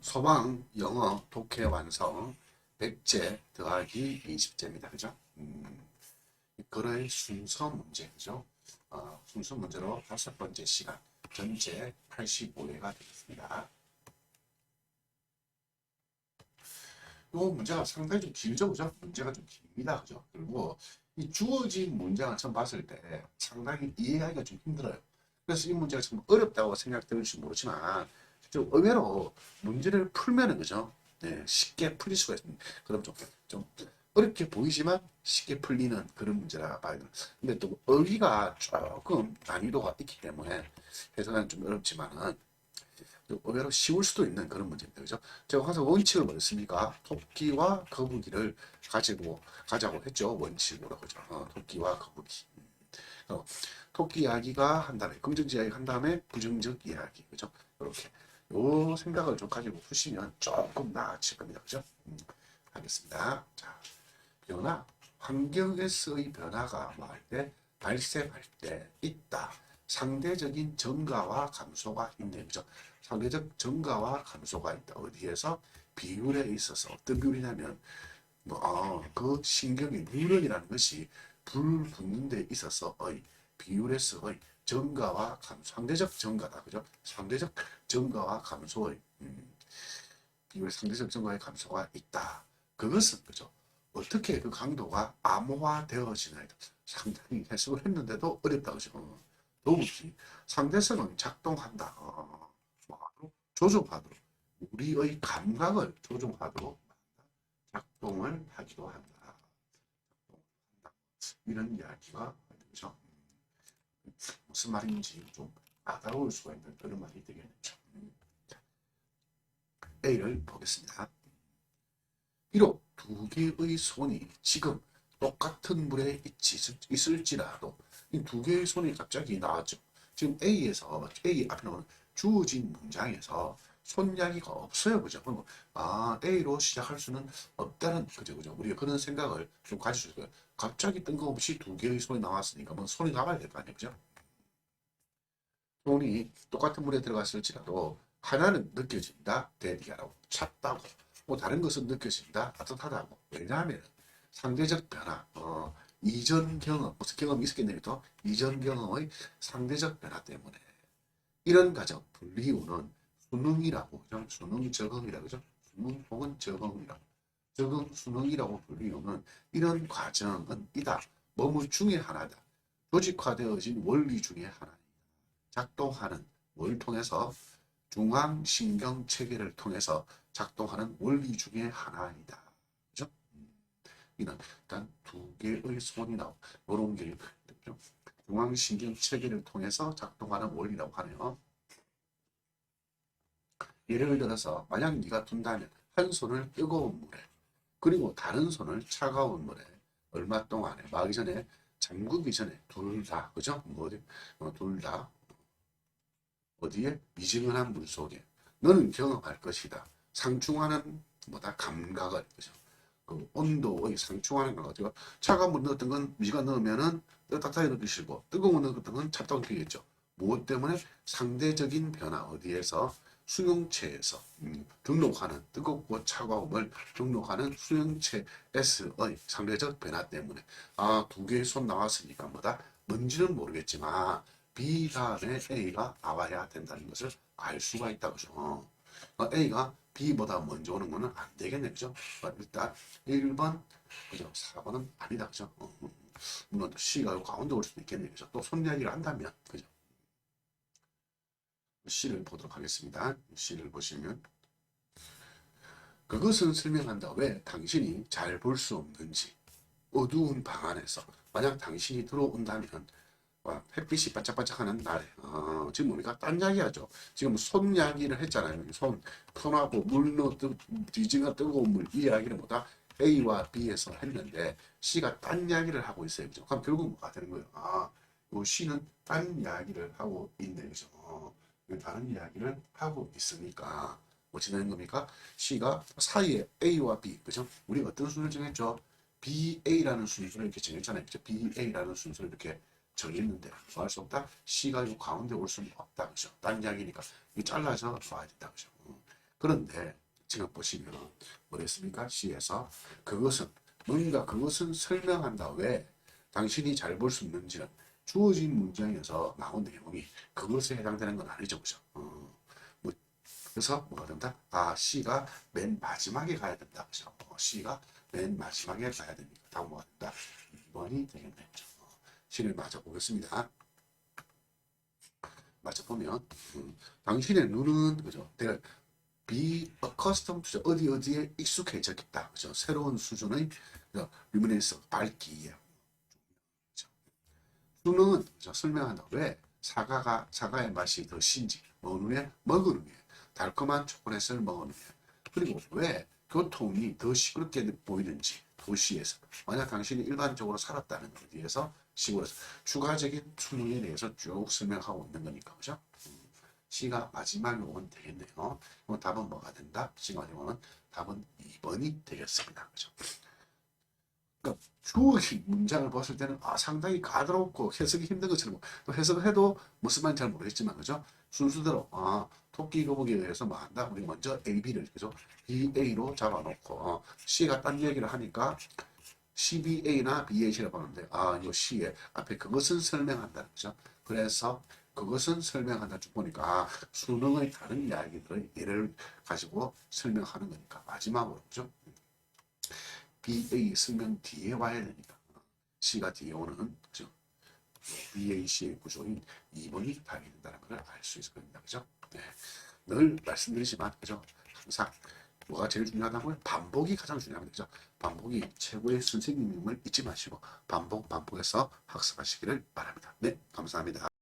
소방, 영어, 독해 완성, 백제 더하기 20제입니다. 그죠? 음, 그의 순서 문제, 그죠? 어, 순서 문제로 다섯 번째 시간, 전체 85회가 되겠습니다. 이 문제가 상당히 좀 길죠, 그죠? 문제가 좀 깁니다, 그죠? 그리고 이 주어진 문제가 처음 봤을 때 상당히 이해하기가 좀 힘들어요. 그래서 이 문제가 참 어렵다고 생각될지 모르지만 좀 의외로 문제를 풀면은 그죠? 네, 쉽게 풀릴 수가 있습니다. 그럼 좀, 좀 어렵게 보이지만 쉽게 풀리는 그런 문제라 봐야 돼요. 근데 또 어휘가 조금 난이도가 있기 때문에 해석하기 좀 어렵지만은 좀 의외로 쉬울 수도 있는 그런 문제입니다. 그죠? 제가 항상 원칙을 뭐였습니까? 토끼와 거북이를 가지고 가자고 했죠. 원칙으로 그죠? 어, 토끼와 거북이. 어, 토끼 이야기가 한 다음에 긍정적 이야기 한 다음에 부정적 이야기 그죠? 이렇게 요 생각을 좀 가지고 푸시면 조금 나아질 겁니다. 그죠? 음, 하겠습니다. 자, 변화. 환경에서의 변화가 뭐할때 발생할 때 있다. 상대적인 증가와 감소가 있네. 그죠? 상대적 증가와 감소가 있다. 어디에서? 비율에 있어서 어떤 비율이냐면 뭐, 어, 그 신경의 뉴런이라는 것이 불 붙는 데 있어서의 비율에서의 증가와 감소, 상대적 증가다. 그죠? 상대적 증가와 감소의 음, 비율 상대적 증가의 감소가 있다. 그것은 그죠? 어떻게 그 강도가 암호화되어지나요? 상당히 해석을 했는데도 어렵다 그죠? 어, 더욱이 상대성은 작동한다. 어? 조종하도록 우리의 감각을 조종하도록 작동을 하기도 한다. 이런 이야기가 되죠. 무슨 말인지 좀 까다로울 수가 있는 그런 말이 되겠죠. A를 보겠습니다. 비록 두 개의 손이 지금 똑같은 물에 있을지라도 이 두 개의 손이 갑자기 나왔죠. 지금 A에서 A 앞에 나오는 주어진 문장에서 손 이야기가 없어요, 그죠? 그럼 아 A로 시작할 수는 없다는 그죠, 그죠? 우리가 그런 생각을 좀수 있어요. 갑자기 뜬금없이 두 개의 손이 나왔으니까 뭐 손이 나와야 될 거 아니에요, 그죠? 손이 똑같은 물에 들어갔을지라도 하나는 느껴진다, 대리하라고 찼다고. 뭐 다른 것은 느껴진다, 따뜻하다고. 왜냐하면 상대적 변화, 어, 이전 경험, 무슨 경험이 있었겠네요, 또 이전 경험의 상대적 변화 때문에 이런 과정 분리우는 수능이라고, 그죠? 수능 적응이라고, 그죠? 수능 혹은 적응이라고. 적응, 수능이라고 불리우는 이런 과정은 이다. 뭐뭐 중에 하나다. 조직화되어진 원리 중에 하나. 작동하는 뭘 통해서 중앙신경 체계를 통해서 작동하는 원리 중에 하나이다. 그죠? 음, 이는 일단 두 개의 손이 나오 이런 게 있죠. 중앙신경 체계를 통해서 작동하는 원리라고 하네요. 예를 들어서 만약 네가 둔다면 한 손을 뜨거운 물에 그리고 다른 손을 차가운 물에 얼마 동안에 마기 전에 잠그기 전에 둘 다 그죠? 뭐둘다 어디에? 미지근한 물 속에. 너는 경험할 것이다. 상충하는 뭐다? 감각을. 그죠? 그 온도의 상충하는 걸 가지고 차가운 물 넣었던 건 미지가 넣으면은 따뜻하게 느끼시고 뜨거운 물 넣었던 건 찹다고 느끼겠죠. 무엇 때문에? 상대적인 변화 어디에서? 수용체에서. 음, 등록하는 뜨겁고 차가움을 등록하는 수용체에서의 상대적 변화 때문에. 아 두 개의 손 나왔으니까 뭐다? 뭔지는 모르겠지만 B 다음에 A가 나와야 된다는 것을 알 수가 있다 그죠. 어, A가 B보다 먼저 오는 거는 안 되겠네 그죠. 어, 일단 1번 그죠. 4번은 아니다 그죠. 어, 어. 물론 C가 요 가운데 올 수도 있겠네 그죠. 또 손 이야기를 한다면 그죠. C를 보도록 하겠습니다. C를 보시면 그것은 설명한다. 왜 당신이 잘 볼 수 없는지 어두운 방 안에서 만약 당신이 들어온다면 와, 햇빛이 반짝반짝하는 날에 어, 지금 우리가 딴 이야기 하죠. 지금 손 이야기를 했잖아요. 손 손하고 물 넣어 뒤지가 뜨거운 물 이 이야기를 뭐다 A와 B에서 했는데 C가 딴 이야기를 하고 있어요. 그죠? 그럼 결국 뭐가 되는 거예요? 아, 요 C는 딴 이야기를 하고 있네. 그죠? 어, 다른 이야기를 하고 있으니까 어찌 되는 겁니까? C가 사이에 A와 B, 그죠? 우리 어떤 순서를 정했죠? BA라는 순서를 이렇게 정했잖아요. 그죠? BA라는 순서를 이렇게 정했는데 구할 수 없다. C가 이 가운데 올 수는 없다. 그죠? 딴 이야기니까 이 잘라서 봐야 된다. 그죠? 그런데 지금 보시면 뭐랬습니까? C에서 그것은 뭔가 그것은 설명한다. 왜? 당신이 잘 볼 수 있는지는 주어진 문장에서 나온 내용이 그것에 해당되는 건 아니죠. 그죠? 어, 뭐, 그래서 뭐가 된다? 아, C가 맨 마지막에 가야 된다. 그죠? 어, C가 맨 마지막에 가야 되니까 다음 뭐가 된다? 2번이 되겠네요. 어, C를 맞아보겠습니다. 맞아보면 음, 당신의 눈은 그죠? be accustomed to 어디 어디에 익숙해졌다. 그죠? 새로운 수준의 루미네스 밝기예요. 수능은 그죠? 설명한다. 왜? 사과가 사과의 맛이 더 신지 먹는 게 먹은 게 달콤한 초콜릿을 먹은 게 그리고 왜 교통이 더 시끄럽게 보이는지 도시에서 만약 당신이 일반적으로 살았다는 어디에서 시골에서 추가적인 수능에 대해서 쭉 설명하고 있는 거니까 그죠? 음, C가 마지막에 오면 되겠네요. 그럼 답은 뭐가 된다? C가 오면 답은 2번이 되겠습니다. 그죠? 그러니까 주어진 문장을 봤을 때는 아, 상당히 가다롭고 해석이 힘든 것처럼 또 해석을 해도 무슨 말인지 잘 모르겠지만 그죠? 순수대로 아, 토끼 거북이에 대해서 뭐 한다? 우리 먼저 A, B를 그죠? B, A로 잡아놓고 어, C가 딴 얘기를 하니까 CBA나 BAC라고 하는데 아, 이 C에 앞에 그것은 설명한다. 그죠? 그래서 그것은 설명한다 쭉 보니까 아, 수능의 다른 이야기들의 예를 가지고 설명하는 거니까 마지막으로 그죠? BA 설명 뒤에 와야 되니까 C가 뒤에 오는 그죠? BAC의 구조인 2번이 답이 된다는 걸 알 수 있을 겁니다. 그죠? 네. 늘 말씀드리지만 그죠? 항상 뭐가 제일 중요하다고요? 반복이 가장 중요합니다. 그죠? 반복이 최고의 선생님임을 잊지 마시고 반복 반복해서 학습하시기를 바랍니다. 네, 감사합니다.